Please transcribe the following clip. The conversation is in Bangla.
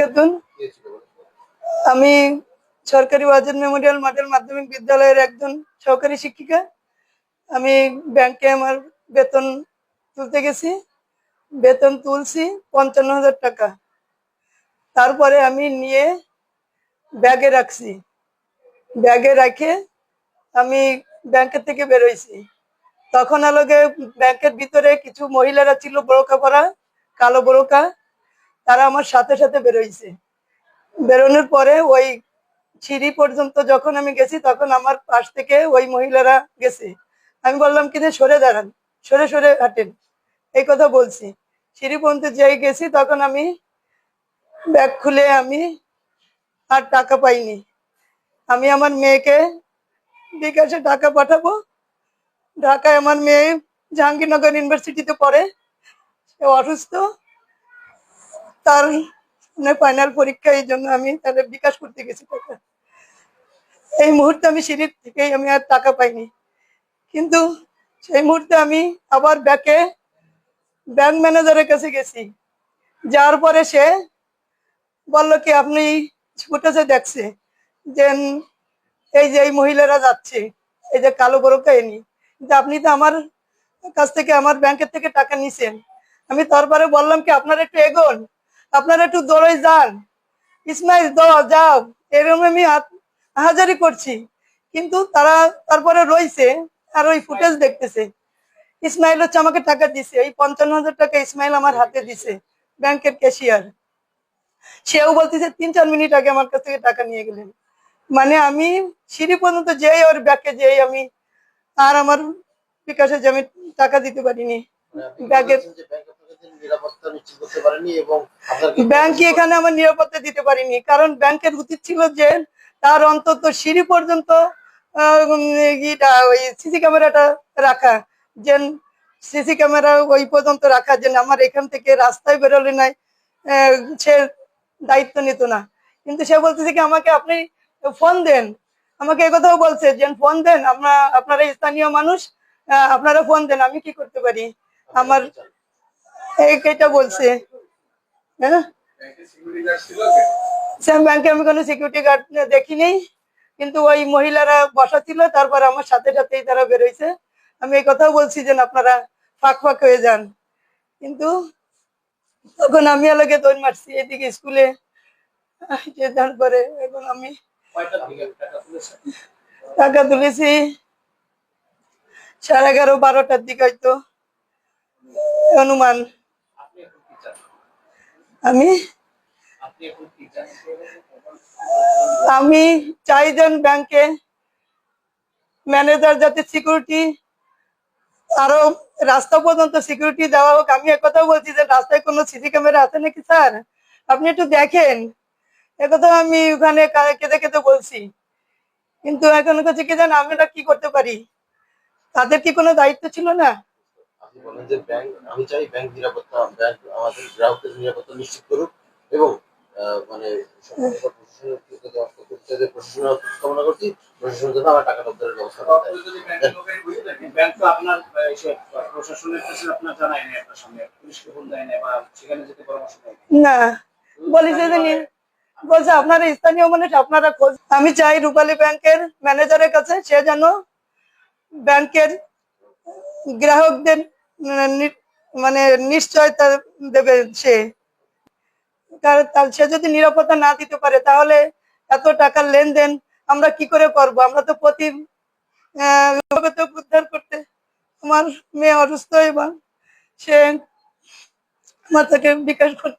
বারাকাতুন আমি সরকারি ওয়াজেদ মেমোরিয়াল মডেল মাধ্যমিক বিদ্যালয়ের একজন সহকারী শিক্ষিকা। আমি ব্যাংকে আমার বেতন তুলতে গেছি। বেতন তুলছি পঞ্চান্ন হাজার টাকা। তারপরে আমি নিয়ে ব্যাগে রাখছি। ব্যাগে রাখে আমি ব্যাংকের থেকে বেরোইছি তখন আলোকে ব্যাংকের ভিতরে কিছু মহিলারা ছিল বোরকা পরা, কালো বোরকা তারা আমার সাথে সাথে বেরোইছে। বেরোনোর পরে ওই সিঁড়ি পর্যন্ত যখন আমি গেছি, তখন আমার পাশ থেকে ওই মহিলারা গেছে। আমি বললাম কি সরে দাঁড়ান, সরে সরে হাঁটেন। এই কথা বলছি। সিঁড়ি পর্যন্ত যেই গেছি, তখন আমি ব্যাগ খুলে আমি আর টাকা পাইনি। আমি আমার মেয়েকে বিকাশে টাকা পাঠাবো। ঢাকায় আমার মেয়ে জাহাঙ্গীরনগর ইউনিভার্সিটিতে পড়ে। সে অসুস্থ। তার ফাইনাল পরীক্ষা এই জন্য আমি তাদের বিকাশ করতে গেছি টাকা। এই মুহূর্তে আমি সিঁড়ির থেকেই আমি আর টাকা পাইনি। কিন্তু সেই মুহূর্তে আমি আবার ব্যাকে ব্যাংক ম্যানেজারের কাছে গেছি। যাওয়ার পরে সে বলল কি, আপনি ফুটেছে দেখছে যে এই যে এই মহিলারা যাচ্ছে, এই যে কালো বড়কা এনি, কিন্তু আপনি তো আমার কাছ থেকে, আমার ব্যাংকের থেকে টাকা নিছেন। আমি তারপরে বললাম কি, আপনার একটু এগোন। আপনারা একটু দৌড়ে যান। ইসমাইল দাও যাও। এরকম আমি হাজারি করছি। কিন্তু তারা তারপরে রয়েছে আর ওই ফুটেজ দেখতেছে। ইসমাইল হচ্ছে আমাকে টাকা দিছে। এই পঞ্চান্ন হাজার টাকা ইসমাইল আমার হাতে দিছে ব্যাংকের ক্যাশিয়ার। সেও বলতেছে তিন চার মিনিট আগে আমার কাছ থেকে টাকা নিয়ে গেলেন। মানে আমি সিঁড়ি পর্যন্ত যেই ওর ব্যাগে যেই আমি আর আমার বিকাশে যে আমি টাকা দিতে পারিনি। মানে ব্যাংক এখানে আমার নিরাপত্তা দিতে পারিনি। কারণ ব্যাংকের উচিত ছিল যে তার অন্তত সিঁড়ি পর্যন্ত ওই সিসি ক্যামেরাটা রাখা যে সিসি ক্যামেরা ওই পর্যন্ত রাখা যে আমার এখান থেকে রাস্তায় বেরোলে নাই সে দায়িত্ব নিত না। কিন্তু সে বলতেছে কি আমাকে আপনি ফোন দেন। আমাকে একথাও বলছে যে ফোন দেন আপনার আপনারা স্থানীয় মানুষ আপনারা ফোন দেন আমি কি করতে পারি? আমার এই এটা বলছে। হ্যাঁ? ব্যাংকে আমি কোনো সিকিউরিটি গার্ড দেখিনি কিন্তু ওই মহিলারা বসা ছিল তারপর আমার সাথে সাথেই তারা বেরোইছে আমি এই কথাও বলছি যে আপনারা ফাঁক ফাঁক হয়ে যান। কিন্তু তখন আমি আলোকে দৌড় মারছি এদিকে স্কুলে। যে তারপরে এখন আমি টাকা তুলেছি সাড়ে এগারো বারোটার দিকে হয়তো। অনুমান। আমি আমি চাই যেন ব্যাংকে ম্যানেজার যাতে সিকিউরিটি আরও রাস্তা পর্যন্ত সিকিউরিটি দেওয়া হোক, আমি একথাও বলছি যে রাস্তায় কোনো সিসি ক্যামেরা আছে নাকি স্যার আপনি একটু দেখেন। একথা আমি ওখানে কেঁদে কেঁদে বলছি। কিন্তু এখন কাছে কি জান আমরা কি করতে পারি? তাদের কি কোনো দায়িত্ব ছিল না? আমি চাই ব্যাংক নিরাপত্তা ব্যাংক আমাদের গ্রাহকদের নিরাপত্তা নিশ্চিত করুক এবং আহ, মানে প্রশাসনের ব্যবস্থা করতে যে কামনা করছি প্রশাসন যেন আমার টাকাটা উদ্ধারের ব্যবস্থা করে দেয়। আপনি যদি ব্যাংক লোকেরই বুঝে থাকেন, ব্যাংক তো আপনার প্রশাসনের কাছে আপনার জানায় নাই আপনার সামনে পুলিশকে ফোন দেয় নাই বা সেখানে যেতে পরামর্শ দেয় না বলেছে যে বলছে আপনারা স্থানীয় মানুষ আপনারা খোঁজ আমি চাই রূপালী ব্যাংকের ম্যানেজারের কাছে সে যেন ব্যাংকের গ্রাহকদের উম, নি- মানে নিশ্চয়তা দেবে সে। সে যদি নিরাপত্তা না দিতে পারে, তাহলে এত টাকার লেনদেন আমরা কি করে করব? আমরা তো প্রতি উদ্ধার করতে। আমার মেয়ে অসুস্থ এবং সে আমার তাকে বিকাশ করতে